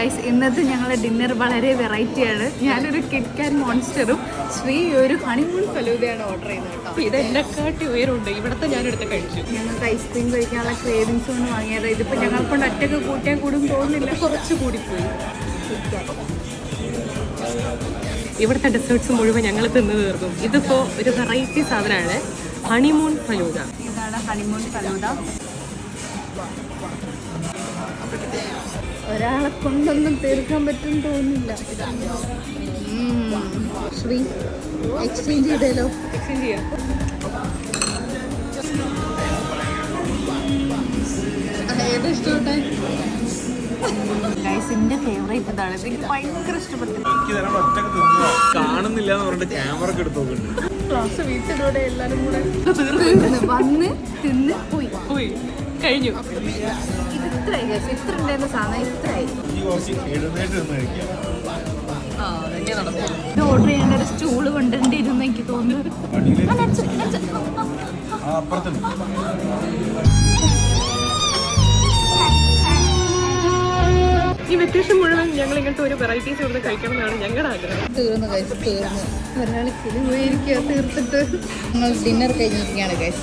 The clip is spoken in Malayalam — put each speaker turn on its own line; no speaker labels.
ഗൈസ് ഇന്നത്തെ ഞങ്ങളുടെ ഡിന്നർ വളരെ വെറൈറ്റിയാണ് ഞാനൊരു കിറ്റ്കാൻ മോൺസ്റ്ററും ശ്രീ ഒരു ഹണിമൂൺ ഫലൂദയാണ് ഓർഡർ ചെയ്തത് കേട്ടോ.
കാട്ടി ഉയരുണ്ട് ഇവിടത്തെ എടുത്ത് ഞാനെടുത്ത് കഴിച്ചു.
ഞങ്ങൾക്ക് ഐസ്ക്രീം കഴിക്കാനുള്ള ക്രേവിങ്സ് കൊണ്ട് വാങ്ങിയത്. ഇതിപ്പോൾ ഞങ്ങൾ കൊണ്ട് ഒറ്റയ്ക്ക് കൂട്ടിയാൽ കൂടും തോന്നുന്നില്ല.
കുറച്ച് കൂടിപ്പോയി. ഇവിടുത്തെ ഡെസേർട്സ് മുഴുവൻ ഞങ്ങൾ തിന്നു തീർന്നു. ഇതിപ്പോ ഒരു വെറൈറ്റി സാധനമാണ് ഹണിമൂൺ ഫലൂദ.
ഇതാണ് ഹണിമൂൺ ഫലൂദ. ഒരാളെ കൊണ്ടൊന്നും തീർക്കാൻ പറ്റും തോന്നില്ല. ശ്രീ എക്സ്ചേഞ്ച് ചെയ്തല്ലോ
എക്സ്ചേഞ്ച് ചെയ്യാം.
ഏതാ ഇഷ്ടപ്പെട്ടെ? ഗൈസിന്റെ ഫേവറേറ്റ് ഇതാണ്. ഇത് എനിക്ക് ഭയങ്കര ഇഷ്ടപ്പെട്ടു.
എനിക്ക് തരാൻ ഒറ്റയ്ക്ക് തിന്നതാ കാണുന്നില്ല എന്ന് പറഞ്ഞിട്ട് ക്യാമറ എടുത്ത്
ക്ലാസ് വീട്ടിലൂടെ എല്ലാരും കൂടെ വന്ന് തിന്ന് പോയി.
പോയി. കഴിഞ്ഞു.
ഇത്രയായി ഇത്ര ഉണ്ടായിരുന്ന സാധനം ഇത്രയായി.
വ്യത്യാസം
ഇത് ഓർഡർ ചെയ്യേണ്ട ഒരു സ്റ്റൂൾ കൊണ്ടുവരേണ്ടിയിരുന്നു എനിക്ക് തോന്നുന്നു.
ഈ വെക്കേഷൻ മുഴുവൻ ഞങ്ങൾ ഇങ്ങനത്തെ ഒരു വെറൈറ്റീസ് ഇവിടുന്ന് കഴിക്കണം എന്നാണ് ഞങ്ങളുടെ ആഗ്രഹം.
തീർന്നു കഴിച്ചു തീർന്നു. ഒരാൾ കിളി പോയിരിക്കുക തീർത്തിട്ട് ഞങ്ങൾ ഡിന്നർ കഴിഞ്ഞിരിക്കുകയാണ് ഗൈസ്